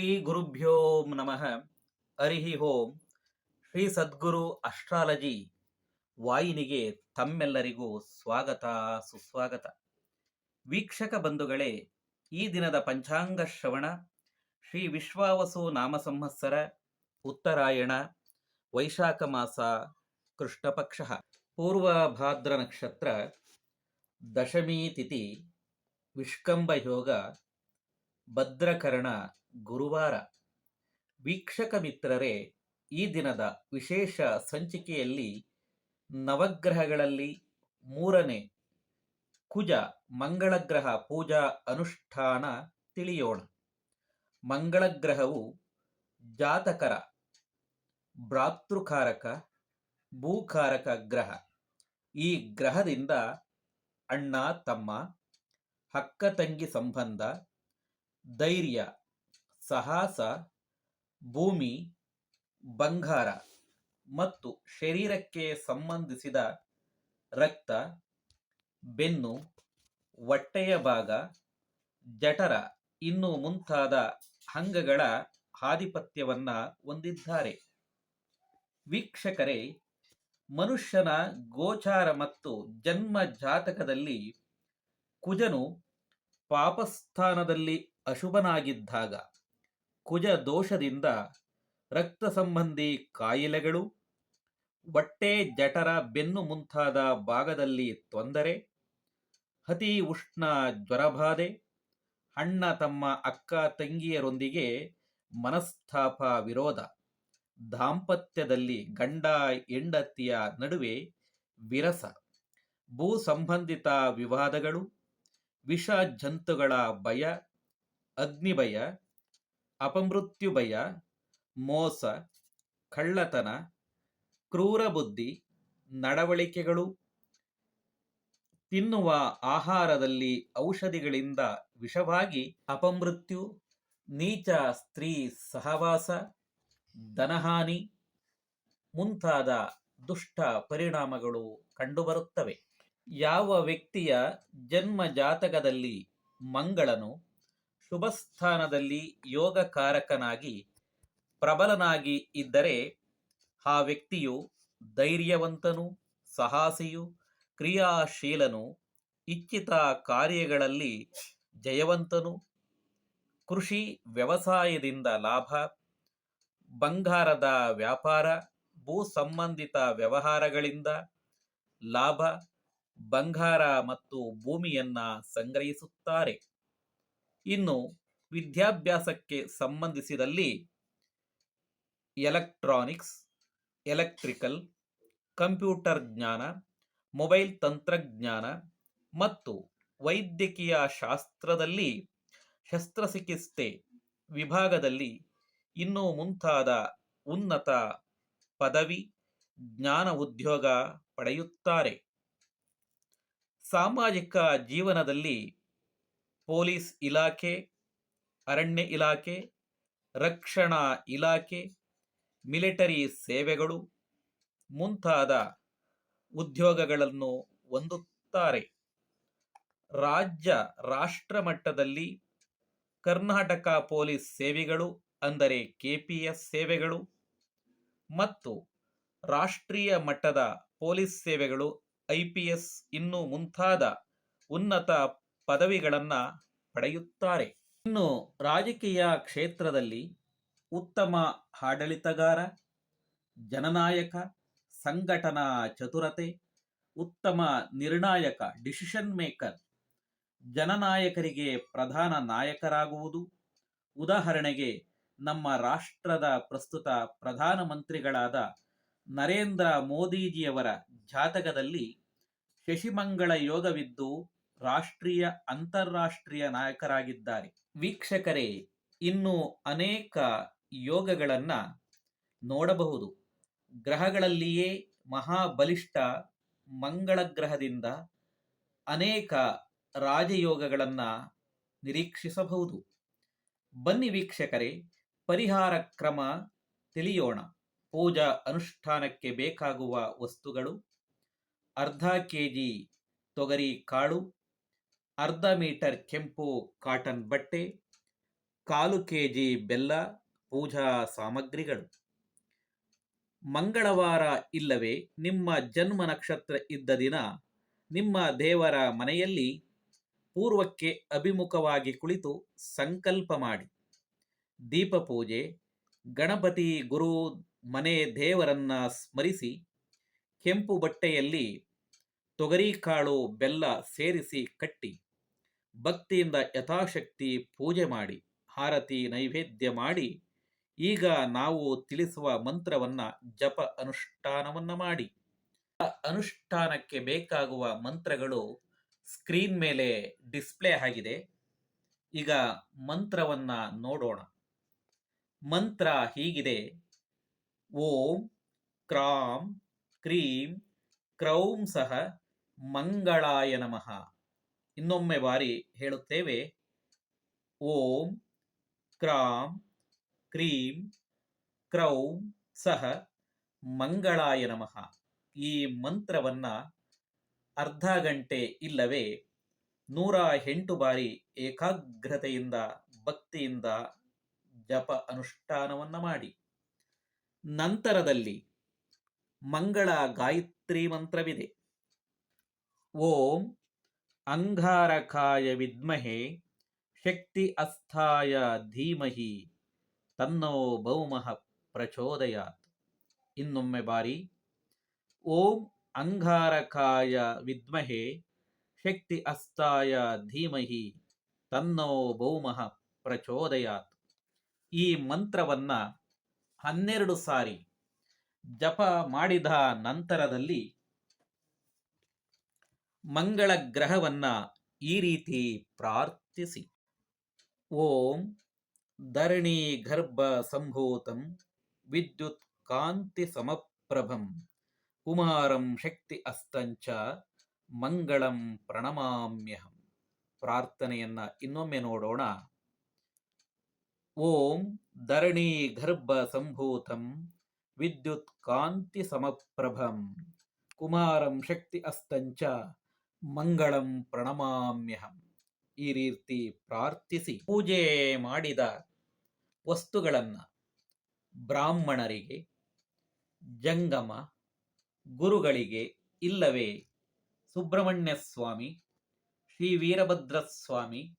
ಶ್ರೀ ಗುರುಭ್ಯೋ ನಮಃ ಹರಿಹಿ ಓಂ ಶ್ರೀ ಸದ್ಗುರು ಅಸ್ಟ್ರಾಲಜಿ ವಾಹಿನಿಗೆ ತಮ್ಮೆಲ್ಲರಿಗೂ ಸ್ವಾಗತ, ಸುಸ್ವಾಗತ. ವೀಕ್ಷಕ ಬಂಧುಗಳೇ, ಈ ದಿನದ ಪಂಚಾಂಗ ಶ್ರವಣ, ಶ್ರೀ ವಿಶ್ವಾವಸು ನಾಮ ಸಂವತ್ಸರ ಉತ್ತರಾಯಣ, ವೈಶಾಖ ಮಾಸ, ಕೃಷ್ಣಪಕ್ಷ ಪೂರ್ವ ಭಾದ್ರ ನಕ್ಷತ್ರ, ದಶಮಿ ತಿಥಿ ವಿಷ್ಕಂಭ ಯೋಗ ಭದ್ರಕರಣ ಗುರುವಾರ. ವೀಕ್ಷಕ ಮಿತ್ರರೇ, ಈ ದಿನದ ವಿಶೇಷ ಸಂಚಿಕೆಯಲ್ಲಿ ನವಗ್ರಹಗಳಲ್ಲಿ ಮೂರನೇ ಕುಜ ಮಂಗಳಗ್ರಹ ಪೂಜಾ ಅನುಷ್ಠಾನ ತಿಳಿಯೋಣ. ಮಂಗಳಗ್ರಹವು ಜಾತಕರ ಭ್ರಾತೃಕಾರಕ, ಭೂಕಾರಕ ಗ್ರಹ. ಈ ಗ್ರಹದಿಂದ ಅಣ್ಣ, ತಮ್ಮ ಹಕ್ಕ ತಂಗಿ ಸಂಬಂಧ, ಧೈರ್ಯ ಸಾಹಸ, ಭೂಮಿ, ಬಂಗಾರ ಮತ್ತು ಶರೀರಕ್ಕೆ ಸಂಬಂಧಿಸಿದ ರಕ್ತ, ಬೆನ್ನು, ಹೊಟ್ಟೆಯ ಭಾಗ, ಜಠರ ಇನ್ನು ಮುಂತಾದ ಅಂಗಗಳ ಆಧಿಪತ್ಯವನ್ನು ಹೊಂದಿದ್ದಾರೆ. ವೀಕ್ಷಕರೇ, ಮನುಷ್ಯನ ಗೋಚಾರ ಮತ್ತು ಜನ್ಮ ಜಾತಕದಲ್ಲಿ ಕುಜನು ಪಾಪಸ್ಥಾನದಲ್ಲಿ ಅಶುಭನಾಗಿದ್ದಾಗ ಕುಜ ದೋಷದಿಂದ ರಕ್ತ ಸಂಬಂಧಿ ಕಾಯಿಲೆಗಳು, ಬಟ್ಟೆ ಜಠರ ಬೆನ್ನು ಮುಂತಾದ ಭಾಗದಲ್ಲಿ ತೊಂದರೆ, ಅತಿ ಉಷ್ಣ ಜ್ವರಬಾಧೆ, ಅಣ್ಣ ತಮ್ಮ ಅಕ್ಕ ತಂಗಿಯರೊಂದಿಗೆ ಮನಸ್ತಾಪ ವಿರೋಧ, ದಾಂಪತ್ಯದಲ್ಲಿ ಗಂಡ ಹೆಂಡತಿಯ ನಡುವೆ ವಿರಸ, ಭೂ ಸಂಬಂಧಿತ ವಿವಾದಗಳು, ವಿಷ ಜಂತುಗಳ ಭಯ, ಅಗ್ನಿಭಯ ಅಪಮೃತ್ಯು ಭಯ ಮೋಸ, ಕಳ್ಳತನ, ಕ್ರೂರ ಬುದ್ಧಿ, ನಡವಳಿಕೆಗಳು, ತಿನ್ನುವ ಆಹಾರದಲ್ಲಿ ಔಷಧಿಗಳಿಂದ ವಿಷವಾಗಿ ಅಪಮೃತ್ಯು, ನೀಚ ಸ್ತ್ರೀ ಸಹವಾಸ, ಧನಹಾನಿ ಮುಂತಾದ ದುಷ್ಟ ಪರಿಣಾಮಗಳು ಕಂಡುಬರುತ್ತವೆ. ಯಾವ ವ್ಯಕ್ತಿಯ ಜನ್ಮ ಜಾತಕದಲ್ಲಿ ಮಂಗಳನು ಶುಭ ಸ್ಥಾನದಲ್ಲಿ ಯೋಗಕಾರಕನಾಗಿ ಪ್ರಬಲನಾಗಿ ಇದ್ದರೆ ಆ ವ್ಯಕ್ತಿಯು ಧೈರ್ಯವಂತನು, ಸಾಹಸಿಯು, ಕ್ರಿಯಾಶೀಲನು, ಇಚ್ಛಿತ ಕಾರ್ಯಗಳಲ್ಲಿ ಜಯವಂತನು, ಕೃಷಿ ವ್ಯವಸಾಯದಿಂದ ಲಾಭ, ಬಂಗಾರದ ವ್ಯಾಪಾರ, ಭೂ ಸಂಬಂಧಿತ ವ್ಯವಹಾರಗಳಿಂದ ಲಾಭ, ಬಂಗಾರ ಮತ್ತು ಭೂಮಿಯನ್ನ ಸಂಗ್ರಹಿಸುತ್ತಾರೆ. ಇನ್ನು ವಿದ್ಯಾಭ್ಯಾಸಕ್ಕೆ ಸಂಬಂಧಿಸಿದಲ್ಲಿ ಎಲೆಕ್ಟ್ರಾನಿಕ್ಸ್, ಎಲೆಕ್ಟ್ರಿಕಲ್, ಕಂಪ್ಯೂಟರ್ ಜ್ಞಾನ, ಮೊಬೈಲ್ ತಂತ್ರಜ್ಞಾನ ಮತ್ತು ವೈದ್ಯಕೀಯ ಶಾಸ್ತ್ರದಲ್ಲಿ ಶಸ್ತ್ರಚಿಕಿತ್ಸೆ ವಿಭಾಗದಲ್ಲಿ ಇನ್ನೂ ಮುಂತಾದ ಉನ್ನತ ಪದವಿ ಜ್ಞಾನ ಉದ್ಯೋಗ ಪಡೆಯುತ್ತಾರೆ. ಸಾಮಾಜಿಕ ಜೀವನದಲ್ಲಿ ಪೊಲೀಸ್ ಇಲಾಖೆ, ಅರಣ್ಯ ಇಲಾಖೆ, ರಕ್ಷಣಾ ಇಲಾಖೆ, ಮಿಲಿಟರಿ ಸೇವೆಗಳು ಮುಂತಾದ ಉದ್ಯೋಗಗಳನ್ನು ಹೊಂದುತ್ತಾರೆ. ರಾಜ್ಯ ರಾಷ್ಟ್ರ ಮಟ್ಟದಲ್ಲಿ ಕರ್ನಾಟಕ ಪೊಲೀಸ್ ಸೇವೆಗಳು ಅಂದರೆ ಕೆಪಿಎಸ್ ಸೇವೆಗಳು ಮತ್ತು ರಾಷ್ಟ್ರೀಯ ಮಟ್ಟದ ಪೊಲೀಸ್ ಸೇವೆಗಳು ಐ ಪಿ ಎಸ್ ಇನ್ನು ಮುಂತಾದ ಉನ್ನತ ಪದವಿಗಳನ್ನು ಪಡೆಯುತ್ತಾರೆ. ಇನ್ನು ರಾಜಕೀಯ ಕ್ಷೇತ್ರದಲ್ಲಿ ಉತ್ತಮ ಆಡಳಿತಗಾರ, ಜನನಾಯಕ, ಸಂಘಟನಾ ಚತುರತೆ, ಉತ್ತಮ ನಿರ್ಣಾಯಕ ಡಿಸಿಷನ್ ಮೇಕರ್ ಜನನಾಯಕರಿಗೆ ಪ್ರಧಾನ ನಾಯಕರಾಗುವುದು, ಉದಾಹರಣೆಗೆ ನಮ್ಮ ರಾಷ್ಟ್ರದ ಪ್ರಸ್ತುತ ಪ್ರಧಾನಮಂತ್ರಿಗಳಾದ ನರೇಂದ್ರ ಮೋದಿಜಿಯವರ ಜಾತಕದಲ್ಲಿ ಶಶಿಮಂಗಳ ಯೋಗವಿದ್ದು ರಾಷ್ಟ್ರೀಯ ಅಂತಾರಾಷ್ಟ್ರೀಯ ನಾಯಕರಾಗಿದ್ದಾರೆ. ವೀಕ್ಷಕರೇ, ಇನ್ನು ಅನೇಕ ಯೋಗಗಳನ್ನ ನೋಡಬಹುದು. ಗ್ರಹಗಳಲ್ಲಿಯೇ ಮಹಾಬಲಿಷ್ಠ ಮಂಗಳ ಗ್ರಹದಿಂದ ಅನೇಕ ರಾಜಯೋಗಗಳನ್ನು ನಿರೀಕ್ಷಿಸಬಹುದು. ಬನ್ನಿ ವೀಕ್ಷಕರೇ, ಪರಿಹಾರ ಕ್ರಮ ತಿಳಿಯೋಣ. ಪೂಜಾ ಅನುಷ್ಠಾನಕ್ಕೆ ಬೇಕಾಗುವ ವಸ್ತುಗಳು, ಅರ್ಧ ಕೆ ಜಿ ತೊಗರಿ ಕಾಳು ಅರ್ಧ ಮೀಟರ್ ಕೆಂಪು ಕಾಟನ್ ಬಟ್ಟೆ, ಕಾಲು ಕೆ ಜಿ ಬೆಲ್ಲ, ಪೂಜಾ ಸಾಮಗ್ರಿಗಳು. ಮಂಗಳವಾರ ಇಲ್ಲವೇ ನಿಮ್ಮ ಜನ್ಮ ನಕ್ಷತ್ರ ಇದ್ದ ದಿನ ನಿಮ್ಮ ದೇವರ ಮನೆಯಲ್ಲಿ ಪೂರ್ವಕ್ಕೆ ಅಭಿಮುಖವಾಗಿ ಕುಳಿತು ಸಂಕಲ್ಪ ಮಾಡಿ. ದೀಪ ಪೂಜೆ, ಗಣಪತಿ ಗುರು ಮನೆ ದೇವರನ್ನ ಸ್ಮರಿಸಿ, ಕೆಂಪು ಬಟ್ಟೆಯಲ್ಲಿ ತೊಗರಿಕಾಳು ಬೆಲ್ಲ ಸೇರಿಸಿ ಕಟ್ಟಿ. ಭಕ್ತಿಯಿಂದ ಯಥಾಶಕ್ತಿ ಪೂಜೆ ಮಾಡಿ, ಹಾರತಿ ನೈವೇದ್ಯ ಮಾಡಿ, ಈಗ ನಾವು ತಿಳಿಸುವ ಮಂತ್ರವನ್ನ ಜಪ ಅನುಷ್ಠಾನವನ್ನ ಮಾಡಿ. ಆ ಅನುಷ್ಠಾನಕ್ಕೆ ಬೇಕಾಗುವ ಮಂತ್ರಗಳು ಸ್ಕ್ರೀನ್ ಮೇಲೆ ಡಿಸ್ಪ್ಲೇ ಆಗಿದೆ. ಈಗ ಮಂತ್ರವನ್ನ ನೋಡೋಣ. ಮಂತ್ರ ಹೀಗಿದೆ. ಓಂ ಕ್ರಾಂ ಕ್ರೀಂ ಕ್ರೌಂ ಸಹ ಮಂಗಳಾಯ ನಮಃ. ಇನ್ನೊಮ್ಮೆ ಬಾರಿ ಹೇಳುತ್ತೇವೆ. ಓಂ ಕ್ರಾಂ ಕ್ರೀಂ ಕ್ರೌಂ ಸಹ ಮಂಗಳಾಯ ನಮಃ. ಈ ಮಂತ್ರವನ್ನ ಅರ್ಧ ಗಂಟೆ ಇಲ್ಲವೇ ನೂರ ಎಂಟು ಬಾರಿ ಏಕಾಗ್ರತೆಯಿಂದ, ಭಕ್ತಿಯಿಂದ ಜಪ ಅನುಷ್ಠಾನವನ್ನ ಮಾಡಿ. ನಂತರದಲ್ಲಿ ಮಂಗಳ ಗಾಯತ್ರಿ ಮಂತ್ರವಿದೆ. ಓಂ ಅಂಗಾರಕಾಯ ವಿದ್ಮಹೆ ಶಕ್ತಿ ಅಸ್ಥಾಯ ಧೀಮಹಿ ತನ್ನೋ ಭೌಮಃ ಪ್ರಚೋದಯಾತ್. ಇನ್ನೊಮ್ಮೆ ಬಾರಿ, ಓಂ ಅಂಗಾರಕಾಯ ವಿದ್ಮಹೆ ಶಕ್ತಿ ಅಸ್ಥಾಯ ಧೀಮಹಿ ತನ್ನೋ ಭೌಮಃ ಪ್ರಚೋದಯಾತ್. ಈ ಮಂತ್ರವನ್ನು ಹನ್ನೆರಡು ಸಾರಿ ಜಪ ಮಾಡಿದ ನಂತರದಲ್ಲಿ ಮಂಗಳ ಗ್ರಹವನ್ನ ಈ ರೀತಿ ಪ್ರಾರ್ಥಿಸಿ. ಓಂ ಧರಣಿ ಗರ್ಭ ಸಂಭೂತಂ ವಿದ್ಯುತ್ ಕಾಂತಿ ಸಮಪ್ರಭಂ ಕುಮಾರಂ ಶಕ್ತಿ ಅಸ್ತಂಚ ಮಂಗಳಂ ಪ್ರಣಮಾಮ್ಯಹಂ. ಪ್ರಾರ್ಥನೆಯನ್ನ ಇನ್ನೊಮ್ಮೆ ನೋಡೋಣ. ಓಂ ಧರಣಿ ಗರ್ಭ ಸಂಭೂತಂ ವಿದ್ಯುತ್ ಕಾಂತಿ ಸಮಪ್ರಭಂ ಕುಮಾರಂ ಶಕ್ತಿ ಅಸ್ತಂಚ ಮಂಗಳಂ ಪ್ರಣಮಾಮ್ಯಹಂ. ಈ ರೀತಿ ಪ್ರಾರ್ಥಿಸಿ ಪೂಜೆ ಮಾಡಿದ ವಸ್ತುಗಳನ್ನು ಬ್ರಾಹ್ಮಣರಿಗೆ, ಜಂಗಮ, ಗುರುಗಳಿಗೆ ಇಲ್ಲವೇ? ಸುಬ್ರಹ್ಮಣ್ಯ ಸ್ವಾಮಿ ಶ್ರೀ ವೀರಭದ್ರ ಸ್ವಾಮಿ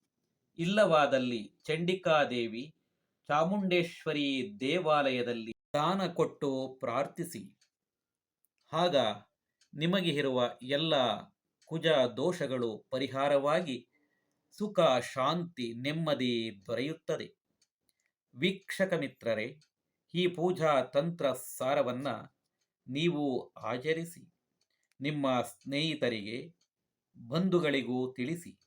ಇಲ್ಲವಾದಲ್ಲಿ ಚಂಡಿಕಾದೇವಿ, ಚಾಮುಂಡೇಶ್ವರಿ ದೇವಾಲಯದಲ್ಲಿ ದಾನ ಕೊಟ್ಟು ಪ್ರಾರ್ಥಿಸಿ. ಆಗ ನಿಮಗೆ ಇರುವ ಎಲ್ಲ ಕುಜ ದೋಷಗಳು ಪರಿಹಾರವಾಗಿ ಸುಖ, ಶಾಂತಿ, ನೆಮ್ಮದಿ ದೊರೆಯುತ್ತದೆ. ವೀಕ್ಷಕ ಮಿತ್ರರೇ, ಈ ಪೂಜಾ ತಂತ್ರ ಸಾರವನ್ನ ನೀವು ಆಚರಿಸಿ. ನಿಮ್ಮ ಸ್ನೇಹಿತರಿಗೆ, ಬಂಧುಗಳಿಗೂ ತಿಳಿಸಿ.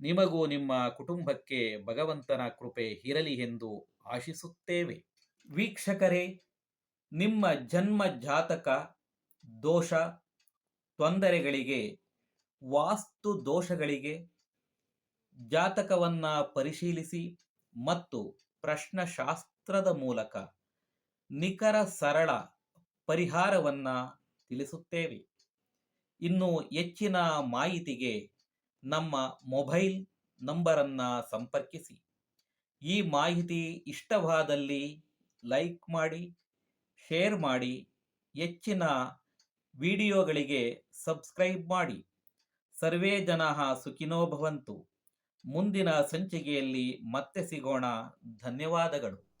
ನಿಮಗೂ ನಿಮ್ಮ ಕುಟುಂಬಕ್ಕೆ ಭಗವಂತನ ಕೃಪೆ ಇರಲಿ ಎಂದು ಆಶಿಸುತ್ತೇವೆ. ವೀಕ್ಷಕರೇ, ನಿಮ್ಮ ಜನ್ಮ ಜಾತಕ ದೋಷ, ತೊಂದರೆಗಳಿಗೆ ವಾಸ್ತು ದೋಷಗಳಿಗೆ ಜಾತಕವನ್ನ ಪರಿಶೀಲಿಸಿ ಮತ್ತು ಪ್ರಶ್ನಶಾಸ್ತ್ರದ ಮೂಲಕ ನಿಖರ ಸರಳ ಪರಿಹಾರವನ್ನ ತಿಳಿಸುತ್ತೇವೆ. ಇನ್ನು ಹೆಚ್ಚಿನ ಮಾಹಿತಿಗೆ ನಮ್ಮ ಮೊಬೈಲ್ ನಂಬರನ್ನು ಸಂಪರ್ಕಿಸಿ. ಈ ಮಾಹಿತಿ ಇಷ್ಟವಾದಲ್ಲಿ ಲೈಕ್ ಮಾಡಿ, ಶೇರ್ ಮಾಡಿ, ಹೆಚ್ಚಿನ ವಿಡಿಯೋಗಳಿಗೆ ಸಬ್ಸ್ಕ್ರೈಬ್ ಮಾಡಿ. ಸರ್ವೇ ಜನ ಸುಖಿನೋ ಭವಂತು. ಮುಂದಿನ ಸಂಚಿಕೆಯಲ್ಲಿ ಮತ್ತೆ ಸಿಗೋಣ. ಧನ್ಯವಾದಗಳು.